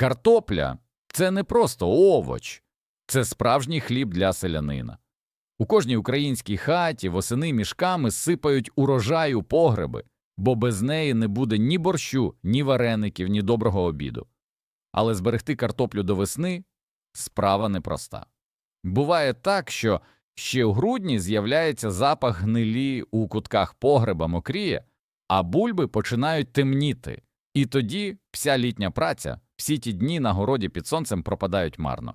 Картопля це не просто овоч, це справжній хліб для селянина. У кожній українській хаті восени мішками сипають урожай у погреби, бо без неї не буде ні борщу, ні вареників, ні доброго обіду. Але зберегти картоплю до весни справа непроста. Буває так, що ще у грудні з'являється запах гнилі у кутках погреба мокріє, а бульби починають темніти, і тоді вся літня праця, всі ті дні на городі під сонцем пропадають марно.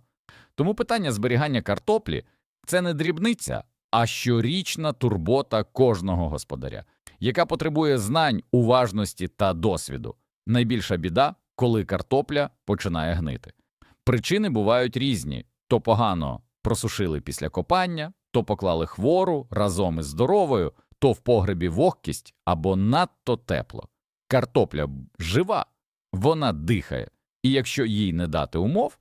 Тому питання зберігання картоплі це не дрібниця, а щорічна турбота кожного господаря, яка потребує знань, уважності та досвіду. Найбільша біда, коли картопля починає гнити. Причини бувають різні то погано просушили після копання, то поклали хвору разом із здоровою, то в погребі вогкість або надто тепло. Картопля жива, вона дихає, і якщо їй не дати умов,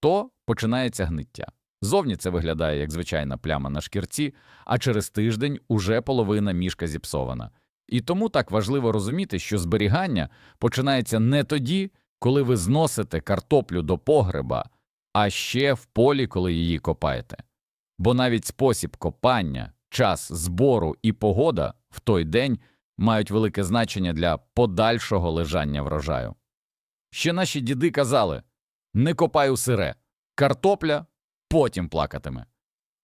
то починається гниття. Зовні це виглядає як звичайна пляма на шкірці, а через тиждень уже половина мішка зіпсована. І тому так важливо розуміти, що зберігання починається не тоді, коли ви зносите картоплю до погреба, а ще в полі, коли її копаєте. Бо навіть спосіб копання, час збору і погода в той день мають велике значення для подальшого лежання врожаю. Ще наші діди казали не копай у сире, картопля потім плакатиме.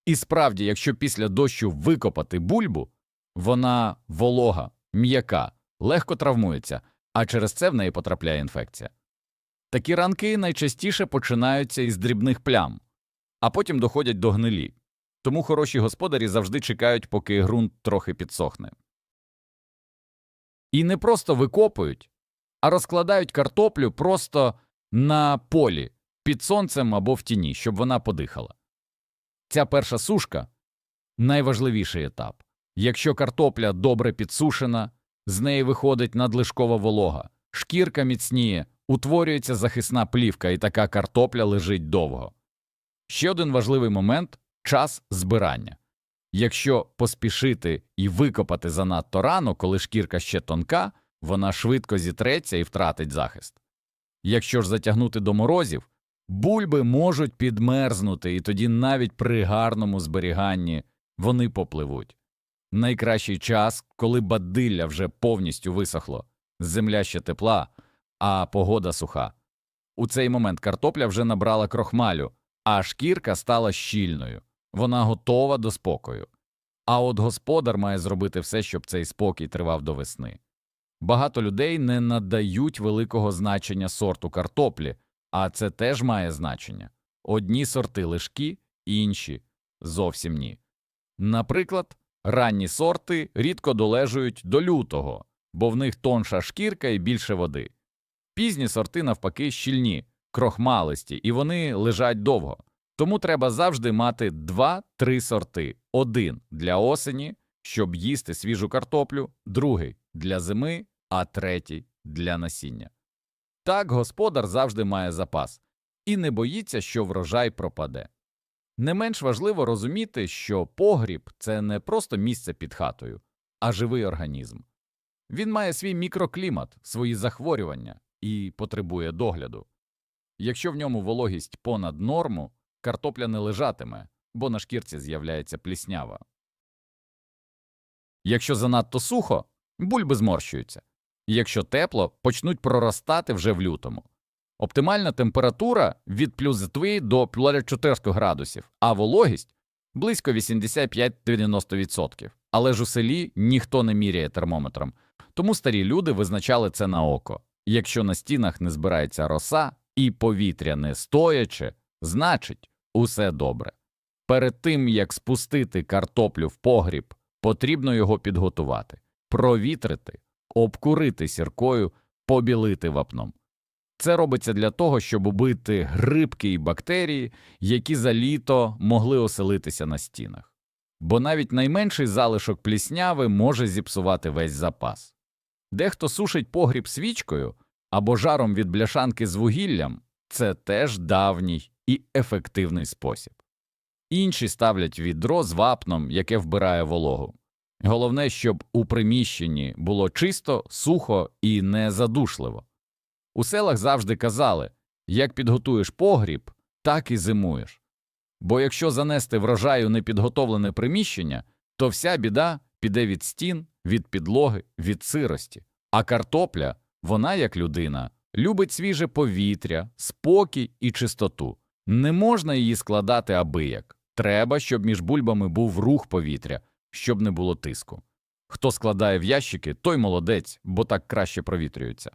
І справді, якщо після дощу викопати бульбу, вона волога, м'яка, легко травмується, а через це в неї потрапляє інфекція. Такі ранки найчастіше починаються із дрібних плям, а потім доходять до гнилі. Тому хороші господарі завжди чекають, поки ґрунт трохи підсохне. І не просто викопують, а розкладають картоплю просто на полі, під сонцем або в тіні, щоб вона подихала. Ця перша сушка найважливіший етап. Якщо картопля добре підсушена, з неї виходить надлишкова волога, шкірка міцніє, утворюється захисна плівка, і така картопля лежить довго. Ще один важливий момент час збирання. Якщо поспішити і викопати занадто рано, коли шкірка ще тонка, вона швидко зітреться і втратить захист. Якщо ж затягнути до морозів, бульби можуть підмерзнути, і тоді навіть при гарному зберіганні вони попливуть. Найкращий час, коли бадилля вже повністю висохло, земля ще тепла, а погода суха. У цей момент картопля вже набрала крохмалю, а шкірка стала щільною, вона готова до спокою. А от господар має зробити все, щоб цей спокій тривав до весни. Багато людей не надають великого значення сорту картоплі, а це теж має значення. Одні сорти лишкі, інші зовсім ні. Наприклад, ранні сорти рідко долежують до лютого, бо в них тонша шкірка і більше води. Пізні сорти, навпаки, щільні, крохмалисті, і вони лежать довго. Тому треба завжди мати два-три сорти: один для осені, щоб їсти свіжу картоплю, другий для зими, а третій для насіння. Так господар завжди має запас і не боїться, що врожай пропаде. Не менш важливо розуміти, що погріб це не просто місце під хатою, а живий організм. Він має свій мікроклімат, свої захворювання і потребує догляду. Якщо в ньому вологість понад норму, картопля не лежатиме, бо на шкірці з'являється пліснява. Якщо занадто сухо, бульби зморщуються, якщо тепло, почнуть проростати вже в лютому. Оптимальна температура від плюс 2 до плюс 4 градусів, а вологість близько 85-90%. Але ж у селі ніхто не міряє термометром, тому старі люди визначали це на око. Якщо на стінах не збирається роса і повітря не стояче, значить усе добре. Перед тим як спустити картоплю в погріб, потрібно його підготувати, провітрити, обкурити сіркою, побілити вапном. Це робиться для того, щоб убити грибки і бактерії, які за літо могли оселитися на стінах. Бо навіть найменший залишок плісняви може зіпсувати весь запас. Дехто сушить погріб свічкою або жаром від бляшанки з вугіллям це теж давній і ефективний спосіб. Інші ставлять відро з вапном, яке вбирає вологу. Головне, щоб у приміщенні було чисто, сухо і не задушливо. У селах завжди казали Як підготуєш погріб, так і зимуєш. Бо якщо занести врожаю непідготовлене приміщення, то вся біда піде від стін, від підлоги, від сирості. А картопля, вона, як людина, любить свіже повітря, спокій і чистоту. Не можна її складати абияк. Треба, щоб між бульбами був рух повітря, щоб не було тиску. Хто складає в ящики, той молодець, бо так краще провітрюється.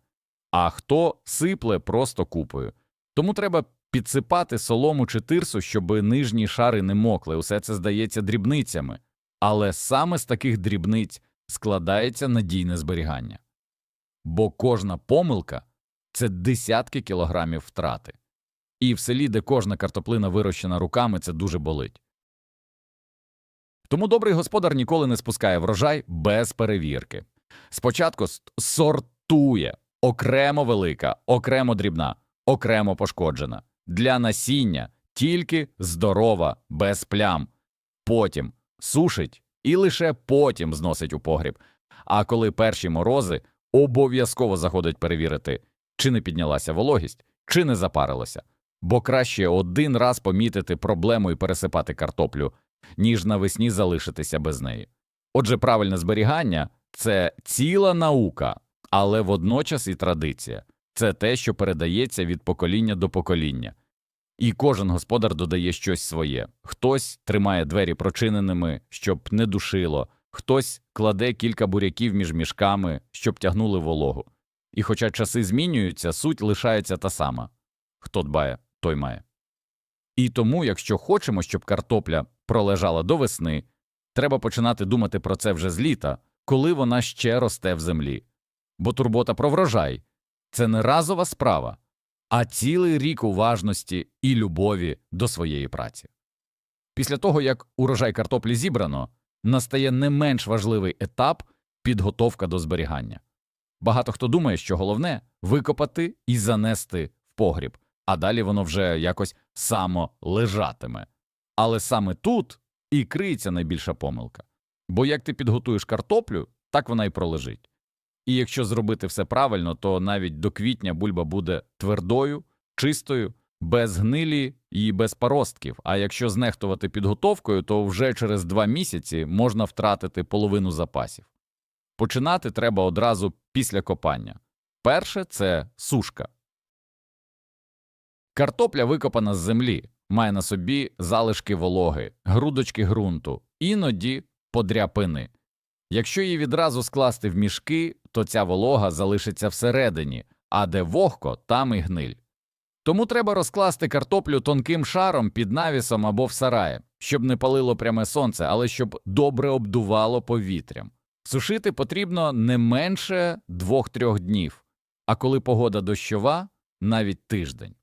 А хто сипле просто купою. Тому треба підсипати солому чи тирсу, щоб нижні шари не мокли. Усе це здається дрібницями. Але саме з таких дрібниць складається надійне зберігання. Бо кожна помилка це десятки кілограмів втрати. І в селі, де кожна картоплина вирощена руками, це дуже болить. Тому добрий господар ніколи не спускає врожай без перевірки. Спочатку сортує окремо велика, окремо дрібна, окремо пошкоджена. Для насіння тільки здорова, без плям. Потім сушить і лише потім зносить у погріб. А коли перші морози, обов'язково заходить перевірити, чи не піднялася вологість, чи не запарилося. Бо краще один раз помітити проблему і пересипати картоплю, ніж навесні залишитися без неї. Отже, правильне зберігання це ціла наука, але водночас і традиція. Це те, що передається від покоління до покоління. І кожен господар додає щось своє. Хтось тримає двері прочиненими, щоб не душило, хтось кладе кілька буряків між мішками, щоб тягнули вологу. І хоча часи змінюються, суть лишається та сама. Хто дбає, той має. І тому, якщо хочемо, щоб картопля пролежала до весни, треба починати думати про це вже з літа, коли вона ще росте в землі. Бо турбота про врожай це не разова справа, а цілий рік уважності і любові до своєї праці. Після того, як урожай картоплі зібрано, настає не менш важливий етап підготовка до зберігання. Багато хто думає, що головне викопати і занести в погріб, а далі воно вже якось само лежатиме. Але саме тут і криється найбільша помилка. Бо як ти підготуєш картоплю, так вона і пролежить. І якщо зробити все правильно, то навіть до квітня бульба буде твердою, чистою, без гнилі і без паростків. А якщо знехтувати підготовкою, то вже через два місяці можна втратити половину запасів. Починати треба одразу після копання. Перше це сушка. Картопля викопана з землі, має на собі залишки вологи, грудочки ґрунту, іноді подряпини. Якщо її відразу скласти в мішки, то ця волога залишиться всередині, а де вогко, там і гниль. Тому треба розкласти картоплю тонким шаром під навісом або в сараї, щоб не палило пряме сонце, але щоб добре обдувало повітрям. Сушити потрібно не менше 2-3 днів, а коли погода дощова навіть тиждень.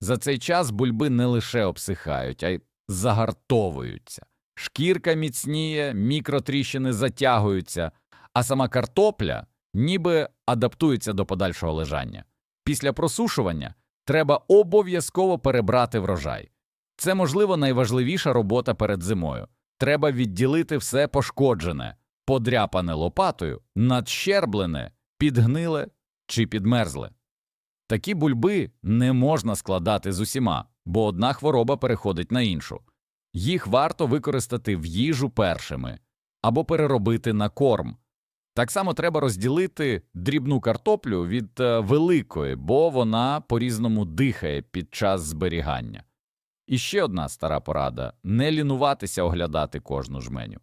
За цей час бульби не лише обсихають, а й загартовуються. Шкірка міцніє, мікротріщини затягуються, а сама картопля ніби адаптується до подальшого лежання. Після просушування треба обов'язково перебрати врожай. Це, можливо, найважливіша робота перед зимою. Треба відділити все пошкоджене, подряпане лопатою, надщерблене, підгниле чи підмерзле. Такі бульби не можна складати з усіма, бо одна хвороба переходить на іншу. Їх варто використати в їжу першими або переробити на корм. Так само треба розділити дрібну картоплю від е, великої, бо вона по-різному дихає під час зберігання. І ще одна стара порада не лінуватися оглядати кожну жменю,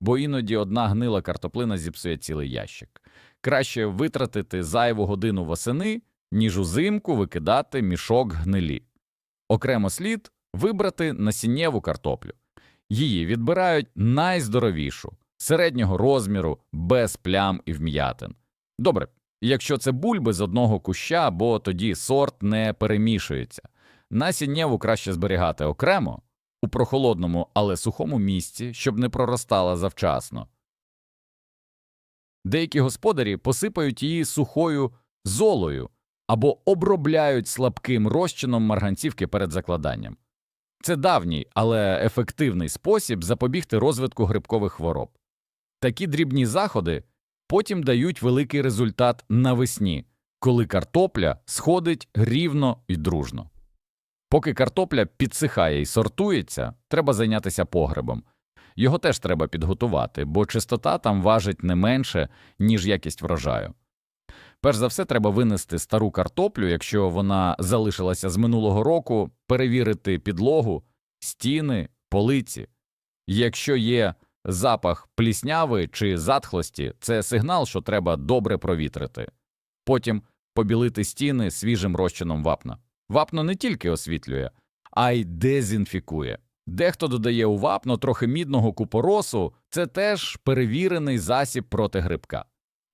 бо іноді одна гнила картоплина зіпсує цілий ящик. Краще витратити зайву годину восени, ніж узимку викидати мішок гнилі. Окремо слід вибрати насіннєву картоплю. Її відбирають найздоровішу, середнього розміру, без плям і вм'ятин. Добре, якщо це бульби з одного куща, бо тоді сорт не перемішується. Насіннєву краще зберігати окремо, у прохолодному, але сухому місці, щоб не проростала завчасно. Деякі господарі посипають її сухою золою або обробляють слабким розчином марганцівки перед закладанням. Це давній, але ефективний спосіб запобігти розвитку грибкових хвороб. Такі дрібні заходи потім дають великий результат навесні, коли картопля сходить рівно і дружно. Поки картопля підсихає і сортується, треба зайнятися погребом. Його теж треба підготувати, бо чистота там важить не менше, ніж якість врожаю. Перш за все, треба винести стару картоплю, якщо вона залишилася з минулого року, перевірити підлогу, стіни, полиці. Якщо є запах плісняви чи затхлості, це сигнал, що треба добре провітрити. Потім побілити стіни свіжим розчином вапна. Вапно не тільки освітлює, а й дезінфікує. Дехто додає у вапно трохи мідного купоросу, це теж перевірений засіб проти грибка.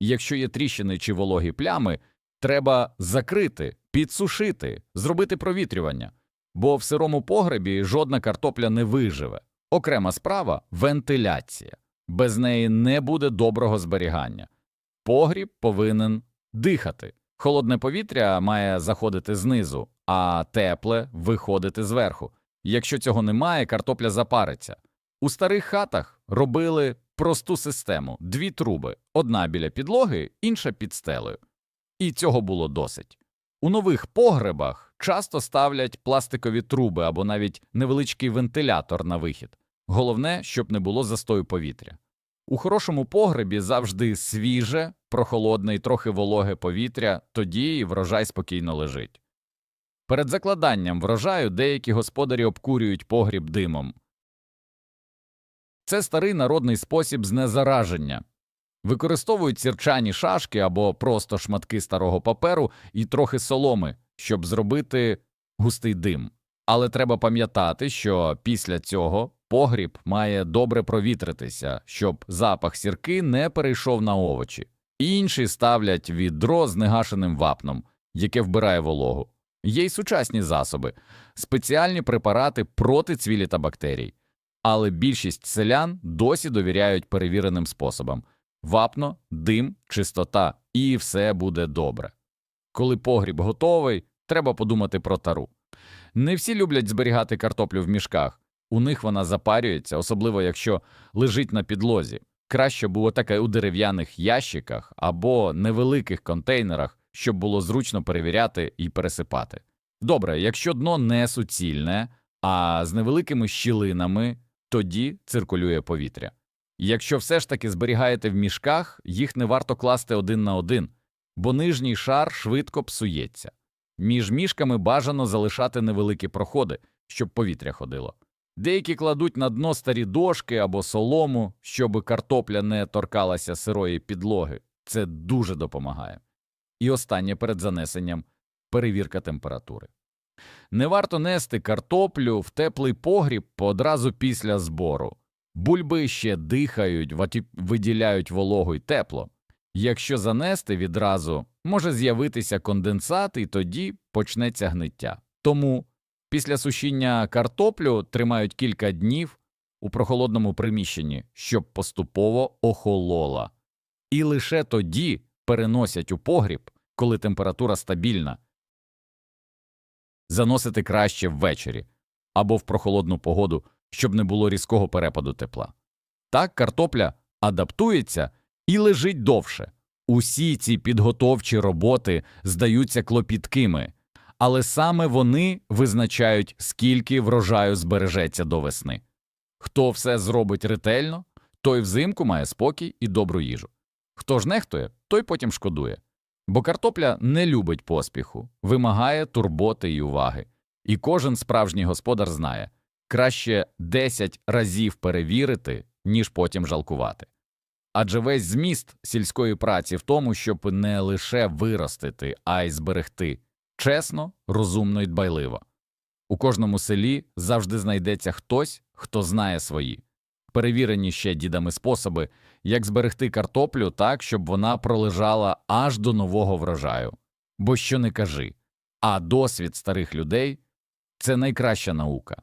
Якщо є тріщини чи вологі плями, треба закрити, підсушити, зробити провітрювання, бо в сирому погребі жодна картопля не виживе. Окрема справа вентиляція. Без неї не буде доброго зберігання. Погріб повинен дихати. Холодне повітря має заходити знизу, а тепле виходити зверху. Якщо цього немає, картопля запариться. У старих хатах робили просту систему: дві труби, одна біля підлоги, інша під стелею. І цього було досить. У нових погребах часто ставлять пластикові труби або навіть невеличкий вентилятор на вихід. Головне, щоб не було застою повітря. У хорошому погребі завжди свіже, прохолодне і трохи вологе повітря, тоді і врожай спокійно лежить. Перед закладанням врожаю деякі господарі обкурюють погріб димом. Це старий народний спосіб знезараження. Використовують сірчані шашки або просто шматки старого паперу і трохи соломи, щоб зробити густий дим. Але треба пам'ятати, що після цього погріб має добре провітритися, щоб запах сірки не перейшов на овочі. Інші ставлять відро з негашеним вапном, яке вбирає вологу. Є й сучасні засоби, спеціальні препарати проти цвілі та бактерій. Але більшість селян досі довіряють перевіреним способам вапно, дим, чистота, і все буде добре. Коли погріб готовий, треба подумати про тару. Не всі люблять зберігати картоплю в мішках, у них вона запарюється, особливо якщо лежить на підлозі. Краще було таке у дерев'яних ящиках або невеликих контейнерах, щоб було зручно перевіряти і пересипати. Добре, якщо дно не суцільне, а з невеликими щілинами, тоді циркулює повітря. Якщо все ж таки зберігаєте в мішках, їх не варто класти один на один, бо нижній шар швидко псується. Між мішками бажано залишати невеликі проходи, щоб повітря ходило. Деякі кладуть на дно старі дошки або солому, щоб картопля не торкалася сирої підлоги. Це дуже допомагає. І останнє перед занесенням перевірка температури. Не варто нести картоплю в теплий погріб одразу після збору. Бульби ще дихають, виділяють вологу й тепло. Якщо занести відразу, може з'явитися конденсат, і тоді почнеться гниття. Тому після сушіння картоплю тримають кілька днів у прохолодному приміщенні, щоб поступово охолола. І лише тоді переносять у погріб, коли температура стабільна. Заносити краще ввечері або в прохолодну погоду, щоб не було різкого перепаду тепла. Так картопля адаптується і лежить довше. Усі ці підготовчі роботи здаються клопіткими, але саме вони визначають, скільки врожаю збережеться до весни. Хто все зробить ретельно, той взимку має спокій і добру їжу. Хто ж нехтує, той потім шкодує. Бо картопля не любить поспіху, вимагає турботи й уваги. І кожен справжній господар знає краще 10 разів перевірити, ніж потім жалкувати. Адже весь зміст сільської праці в тому, щоб не лише виростити, а й зберегти чесно, розумно і дбайливо. У кожному селі завжди знайдеться хтось, хто знає свої, перевірені ще дідами способи, як зберегти картоплю так, щоб вона пролежала аж до нового врожаю. Бо що не кажи, а досвід старих людей це найкраща наука.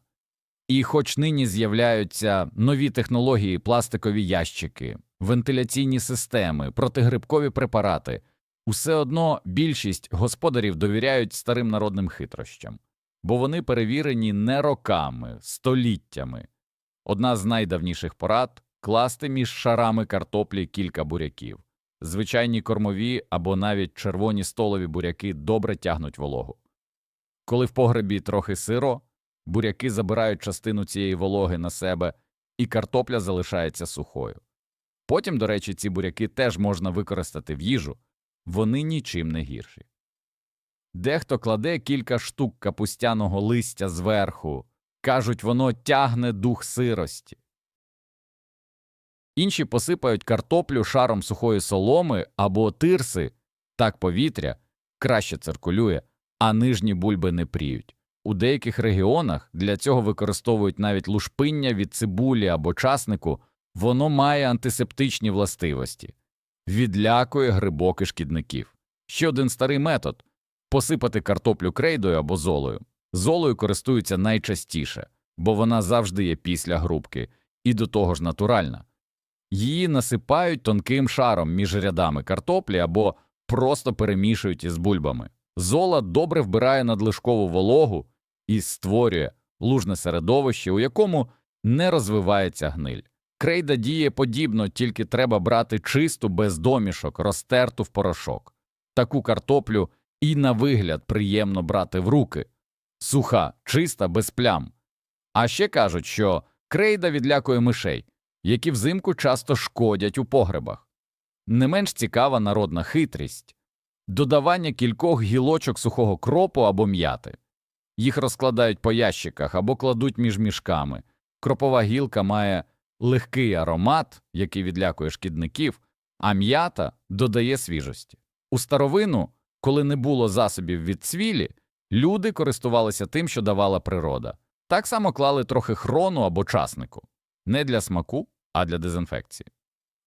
І хоч нині з'являються нові технології, пластикові ящики, вентиляційні системи, протигрибкові препарати, усе одно більшість господарів довіряють старим народним хитрощам, бо вони перевірені не роками, століттями. Одна з найдавніших порад класти між шарами картоплі кілька буряків. звичайні кормові або навіть червоні столові буряки добре тягнуть вологу. Коли в погребі трохи сиро, буряки забирають частину цієї вологи на себе, і картопля залишається сухою. Потім, до речі, ці буряки теж можна використати в їжу, вони нічим не гірші. Дехто кладе кілька штук капустяного листя зверху, кажуть, воно тягне дух сирості. Інші посипають картоплю шаром сухої соломи або тирси, так повітря краще циркулює, а нижні бульби не пріють. У деяких регіонах для цього використовують навіть лушпиння від цибулі або часнику, воно має антисептичні властивості, відлякує грибок і шкідників. Ще один старий метод посипати картоплю крейдою або золою. Золою користуються найчастіше, бо вона завжди є після грубки, і до того ж натуральна. Її насипають тонким шаром між рядами картоплі або просто перемішують із бульбами. Зола добре вбирає надлишкову вологу і створює лужне середовище, у якому не розвивається гниль. Крейда діє подібно, тільки треба брати чисту без домішок, розтерту в порошок. Таку картоплю і на вигляд приємно брати в руки. Суха, чиста, без плям. А ще кажуть, що крейда відлякує мишей, які взимку часто шкодять у погребах. Не менш цікава народна хитрість додавання кількох гілочок сухого кропу або м'яти. Їх розкладають по ящиках або кладуть між мішками. Кропова гілка має легкий аромат, який відлякує шкідників, а м'ята додає свіжості. У старовину, коли не було засобів від цвілі, люди користувалися тим, що давала природа. Так само клали трохи хрону або часнику. Не для смаку, а для дезінфекції.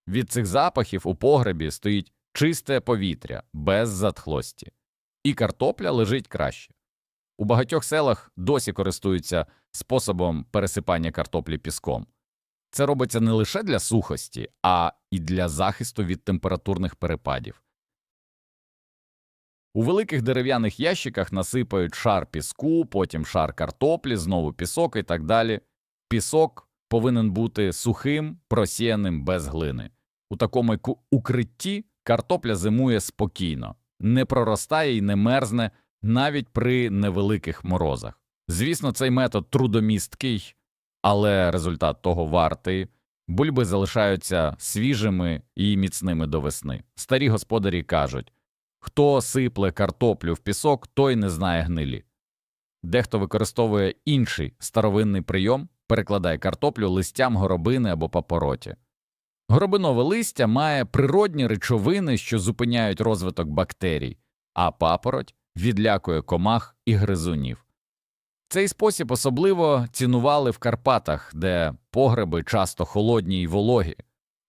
Від цих запахів у погребі стоїть чисте повітря, без затхлості. І картопля лежить краще. У багатьох селах досі користуються способом пересипання картоплі піском. Це робиться не лише для сухості, а і для захисту від температурних перепадів. У великих дерев'яних ящиках насипають шар піску, потім шар картоплі, знову пісок і так далі. Пісок повинен бути сухим, просіяним без глини. У такому укритті картопля зимує спокійно, не проростає і не мерзне навіть при невеликих морозах. Звісно, цей метод трудомісткий, але результат того вартий. Бульби залишаються свіжими і міцними до весни. Старі господарі кажуть хто сипле картоплю в пісок, той не знає гнилі. Дехто використовує інший старовинний прийом, перекладає картоплю листям горобини або папороті. Горобинове листя має природні речовини, що зупиняють розвиток бактерій, а папороть відлякує комах і гризунів. Цей спосіб особливо цінували в Карпатах, де погреби часто холодні й вологі.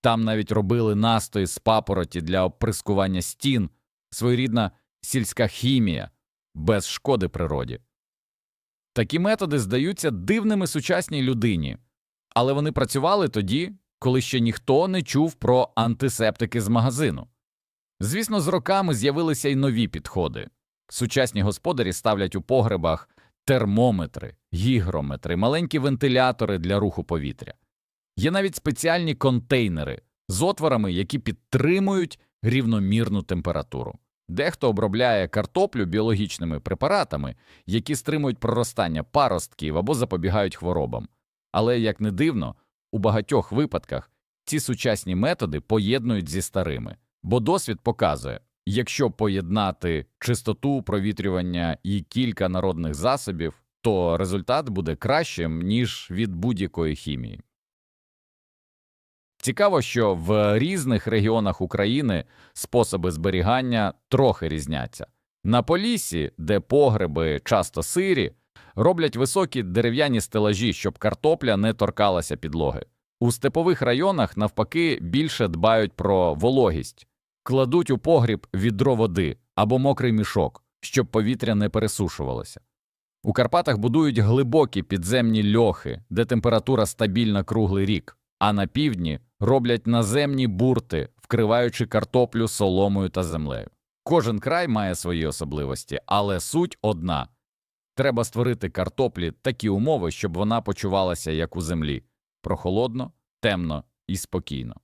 Там навіть робили настої з папороті для оприскування стін, своєрідна сільська хімія без шкоди природі. Такі методи здаються дивними сучасній людині, але вони працювали тоді, коли ще ніхто не чув про антисептики з магазину. Звісно, з роками з'явилися й нові підходи. Сучасні господарі ставлять у погребах термометри, гігрометри, маленькі вентилятори для руху повітря. Є навіть спеціальні контейнери з отворами, які підтримують рівномірну температуру. Дехто обробляє картоплю біологічними препаратами, які стримують проростання паростків або запобігають хворобам. Але, як не дивно, у багатьох випадках ці сучасні методи поєднують зі старими, бо досвід показує, якщо поєднати чистоту провітрювання і кілька народних засобів, то результат буде кращим, ніж від будь-якої хімії. Цікаво, що в різних регіонах України способи зберігання трохи різняться. На Поліссі, де погреби часто сирі, роблять високі дерев'яні стелажі, щоб картопля не торкалася підлоги. У степових районах, навпаки, більше дбають про вологість, кладуть у погріб відро води або мокрий мішок, щоб повітря не пересушувалося. У Карпатах будують глибокі підземні льохи, де температура стабільна круглий рік, а на півдні роблять наземні бурти, вкриваючи картоплю соломою та землею. Кожен край має свої особливості, але суть одна треба створити картоплі такі умови, щоб вона почувалася як у землі прохолодно, темно і спокійно.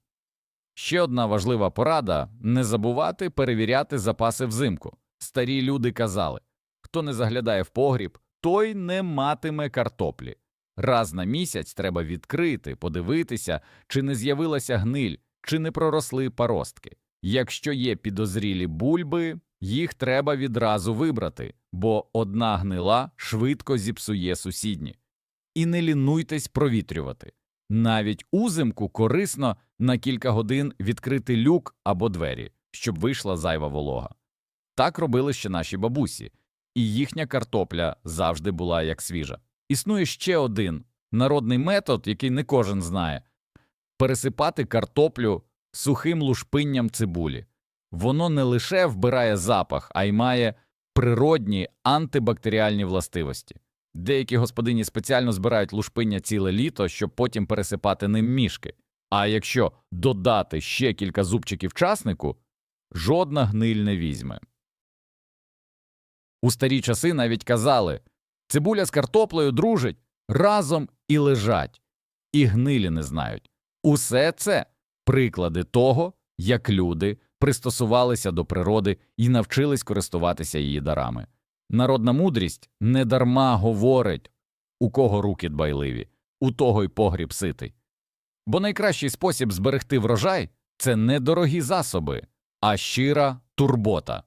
Ще одна важлива порада не забувати перевіряти запаси взимку. Старі люди казали хто не заглядає в погріб, той не матиме картоплі. Раз на місяць треба відкрити, подивитися, чи не з'явилася гниль, чи не проросли паростки. Якщо є підозрілі бульби, їх треба відразу вибрати, бо одна гнила швидко зіпсує сусідні. І не лінуйтесь провітрювати. Навіть узимку корисно на кілька годин відкрити люк або двері, щоб вийшла зайва волога. Так робили ще наші бабусі, і їхня картопля завжди була як свіжа. Існує ще один народний метод, який не кожен знає пересипати картоплю сухим лушпинням цибулі. Воно не лише вбирає запах, а й має природні антибактеріальні властивості. Деякі господині спеціально збирають лушпиння ціле літо, щоб потім пересипати ним мішки. А якщо додати ще кілька зубчиків часнику, жодна гниль не візьме. У старі часи навіть казали цибуля з картоплею дружить разом і лежать, і гнилі не знають. Усе це приклади того, як люди пристосувалися до природи і навчились користуватися її дарами. Народна мудрість недарма говорить, у кого руки дбайливі, у того й погріб ситий. Бо найкращий спосіб зберегти врожай це не дорогі засоби, а щира турбота,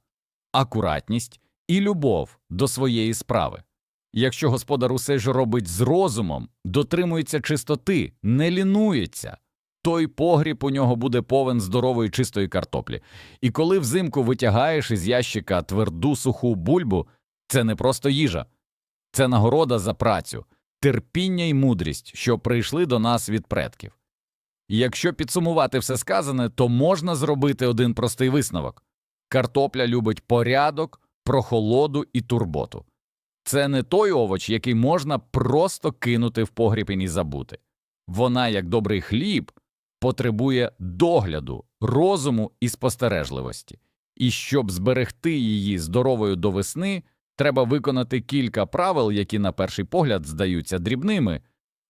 акуратність і любов до своєї справи. Якщо господар усе ж робить з розумом, дотримується чистоти, не лінується, той погріб у нього буде повен здорової чистої картоплі. І коли взимку витягаєш із ящика тверду суху бульбу, це не просто їжа, це нагорода за працю, терпіння й мудрість, що прийшли до нас від предків. І якщо підсумувати все сказане, то можна зробити один простий висновок картопля любить порядок, прохолоду і турботу. Це не той овоч, який можна просто кинути в погріб і забути. Вона, як добрий хліб, потребує догляду, розуму і спостережливості. І щоб зберегти її здоровою до весни, треба виконати кілька правил, які на перший погляд здаються дрібними,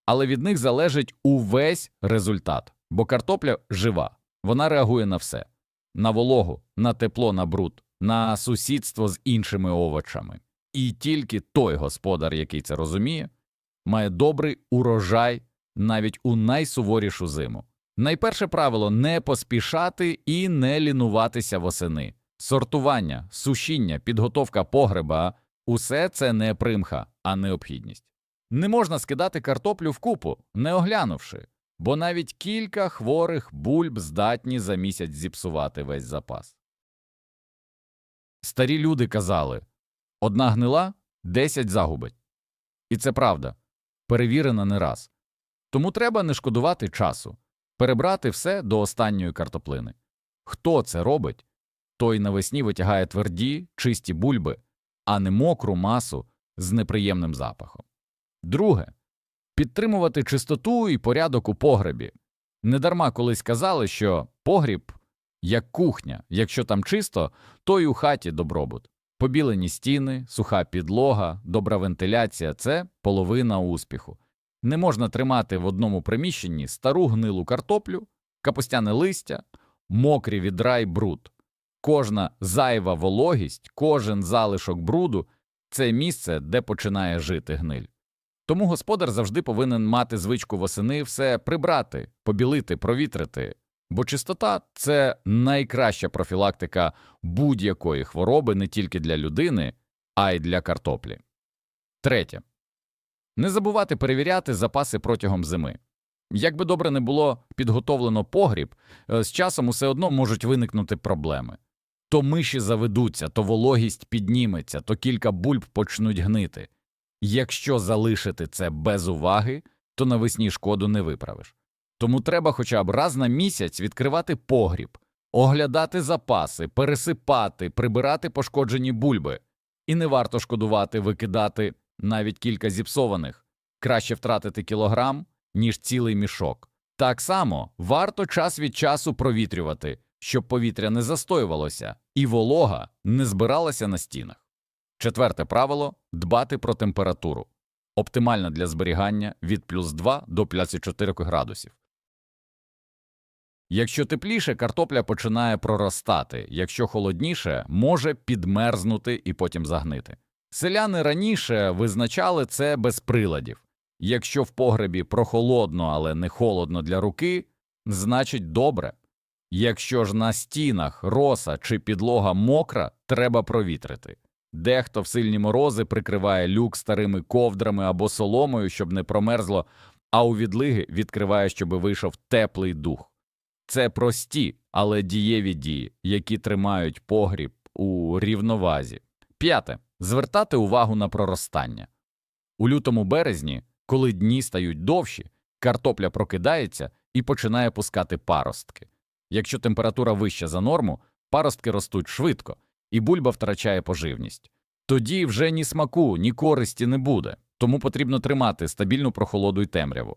але від них залежить увесь результат. Бо картопля жива, вона реагує на все на вологу, на тепло, на бруд, на сусідство з іншими овочами. І тільки той господар, який це розуміє, має добрий урожай навіть у найсуворішу зиму. Найперше правило не поспішати і не лінуватися восени. Сортування, сушіння, підготовка погреба усе це не примха, а необхідність. Не можна скидати картоплю в купу, не оглянувши, бо навіть кілька хворих бульб здатні за місяць зіпсувати весь запас. Старі люди казали одна гнила, десять загубить. І це правда, перевірена не раз. Тому треба не шкодувати часу, перебрати все до останньої картоплини. Хто це робить, той навесні витягає тверді, чисті бульби, а не мокру масу з неприємним запахом. Друге підтримувати чистоту і порядок у погребі. Недарма колись казали, що погріб як кухня, якщо там чисто, то й у хаті добробут. Побілені стіни, суха підлога, добра вентиляція це половина успіху. Не можна тримати в одному приміщенні стару гнилу картоплю, капустяне листя, мокрі відра й бруд. Кожна зайва вологість, кожен залишок бруду це місце, де починає жити гниль. Тому господар завжди повинен мати звичку восени все прибрати, побілити, провітрити, бо чистота це найкраща профілактика будь-якої хвороби не тільки для людини, а й для картоплі. Третє. Не забувати перевіряти запаси протягом зими. Як би добре не було підготовлено погріб, е, з часом усе одно можуть виникнути проблеми. То миші заведуться, то вологість підніметься, то кілька бульб почнуть гнити. Якщо залишити це без уваги, то навесні шкоду не виправиш. Тому треба хоча б раз на місяць відкривати погріб, оглядати запаси, пересипати, прибирати пошкоджені бульби. І не варто шкодувати викидати навіть кілька зіпсованих, краще втратити кілограм, ніж цілий мішок. Так само варто час від часу провітрювати, щоб повітря не застоювалося і волога не збиралася на стінах. Четверте правило дбати про температуру. Оптимальна для зберігання від плюс 2 до 54 градусів. Якщо тепліше, картопля починає проростати, якщо холодніше, може підмерзнути і потім загнити. Селяни раніше визначали це без приладів. Якщо в погребі прохолодно, але не холодно для руки, значить добре. Якщо ж на стінах роса чи підлога мокра, треба провітрити. Дехто в сильні морози прикриває люк старими ковдрами або соломою, щоб не промерзло, а у відлиги відкриває, щоб вийшов теплий дух. Це прості, але дієві дії, які тримають погріб у рівновазі. П'яте. Звертати увагу на проростання. У лютому березні, коли дні стають довші, картопля прокидається і починає пускати паростки. Якщо температура вища за норму, паростки ростуть швидко, і бульба втрачає поживність. Тоді вже ні смаку, ні користі не буде, тому потрібно тримати стабільну прохолоду й темряву.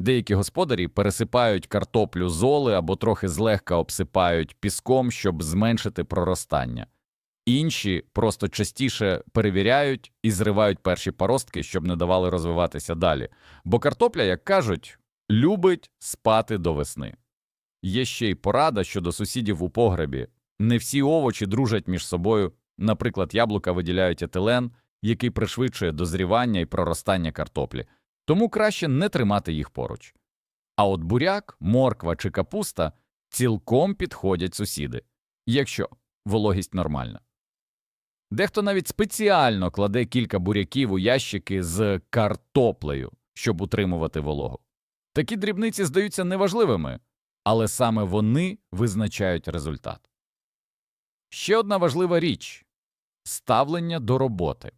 Деякі господарі пересипають картоплю золи або трохи злегка обсипають піском, щоб зменшити проростання. Інші просто частіше перевіряють і зривають перші паростки, щоб не давали розвиватися далі. Бо картопля, як кажуть, любить спати до весни. Є ще й порада щодо сусідів у погребі. Не всі овочі дружать між собою. Наприклад, яблука виділяють етилен, який пришвидшує дозрівання і проростання картоплі, тому краще не тримати їх поруч. А от буряк, морква чи капуста цілком підходять сусіди, якщо вологість нормальна. Дехто навіть спеціально кладе кілька буряків у ящики з картоплею, щоб утримувати вологу. Такі дрібниці здаються неважливими, але саме вони визначають результат. Ще одна важлива річ ставлення до роботи.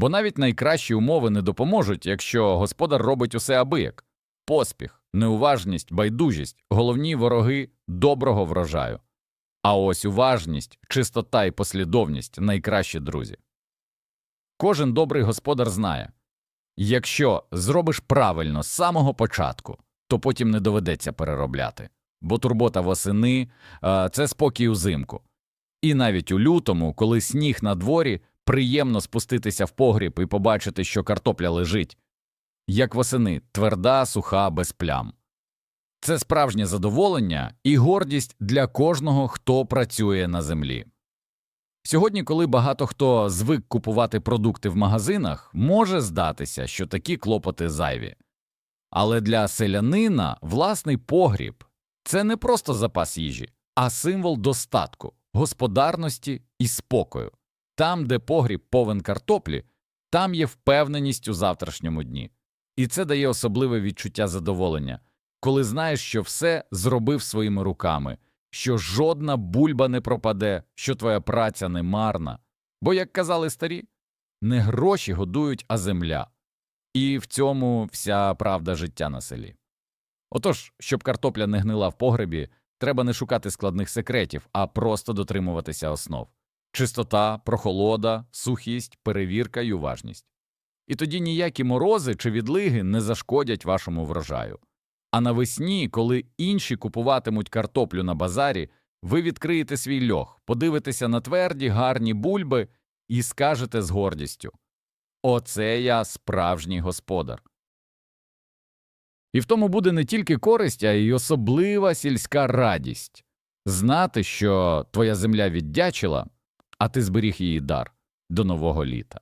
Бо навіть найкращі умови не допоможуть, якщо господар робить усе абияк поспіх, неуважність, байдужість головні вороги доброго врожаю. А ось уважність, чистота і послідовність найкращі друзі. Кожен добрий господар знає якщо зробиш правильно з самого початку, то потім не доведеться переробляти, бо турбота восени це спокій узимку. І навіть у лютому, коли сніг на дворі, приємно спуститися в погріб і побачити, що картопля лежить, як восени, тверда, суха, без плям. Це справжнє задоволення і гордість для кожного, хто працює на землі. Сьогодні, коли багато хто звик купувати продукти в магазинах, може здатися, що такі клопоти зайві. Але для селянина власний погріб це не просто запас їжі, а символ достатку, господарності і спокою. Там, де погріб повен картоплі, там є впевненість у завтрашньому дні. І це дає особливе відчуття задоволення, коли знаєш, що все зробив своїми руками, що жодна бульба не пропаде, що твоя праця не марна. Бо, як казали старі, не гроші годують, а земля. І в цьому вся правда життя на селі. Отож, щоб картопля не гнила в погребі, треба не шукати складних секретів, а просто дотримуватися основ чистота, прохолода, сухість, перевірка й уважність. І тоді ніякі морози чи відлиги не зашкодять вашому врожаю. А навесні, коли інші купуватимуть картоплю на базарі, ви відкриєте свій льох, подивитеся на тверді, гарні бульби і скажете з гордістю Оце я справжній господар. І в тому буде не тільки користь, а й особлива сільська радість знати, що твоя земля віддячила, а ти зберіг її дар до нового літа.